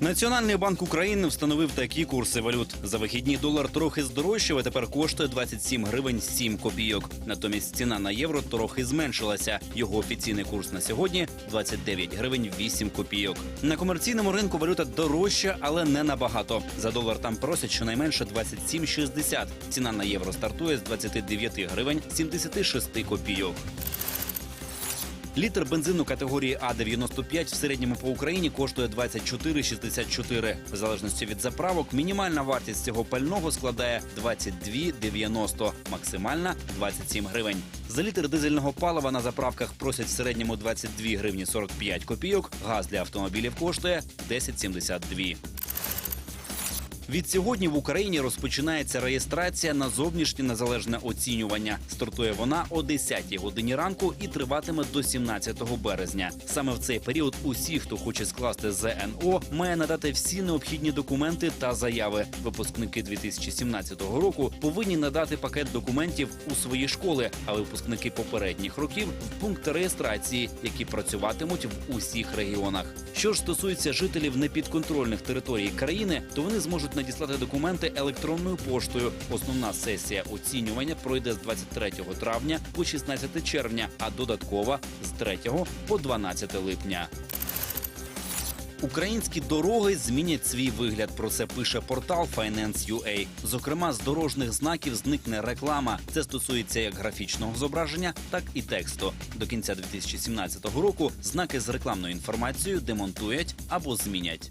Національний банк України встановив такі курси валют. За вихідні долар трохи здорожчав, а тепер коштує 27 гривень 7 копійок. Натомість ціна на євро трохи зменшилася. Його офіційний курс на сьогодні 29 гривень 8 копійок. На комерційному ринку валюта дорожча, але не набагато. За долар там просять щонайменше 27,60. Ціна на євро стартує з 29 гривень 76 копійок. Літр бензину категорії А95 в середньому по Україні коштує 24,64. В залежності від заправок, мінімальна вартість цього пального складає 22,90, максимальна 27 гривень. За літр дизельного палива на заправках просять в середньому 22 гривні 45 копійок. Газ для автомобілів коштує 10,72. Від сьогодні в Україні розпочинається реєстрація на зовнішнє незалежне оцінювання. Стартує вона о 10 годині ранку і триватиме до 17 березня. Саме в цей період усі, хто хоче скласти ЗНО, має надати всі необхідні документи та заяви. Випускники 2017 року повинні надати пакет документів у свої школи, а випускники попередніх років в пункти реєстрації, які працюватимуть в усіх регіонах. Що ж стосується жителів непідконтрольних територій країни, то вони зможуть надіслати документи електронною поштою. Основна сесія оцінювання пройде з 23 травня по 16 червня, а додаткова з 3 по 12 липня. Українські дороги змінять свій вигляд. Про це пише портал Finance.ua. Зокрема, з дорожніх знаків зникне реклама. Це стосується як графічного зображення, так і тексту. До кінця 2017 року знаки з рекламною інформацією демонтують або змінять.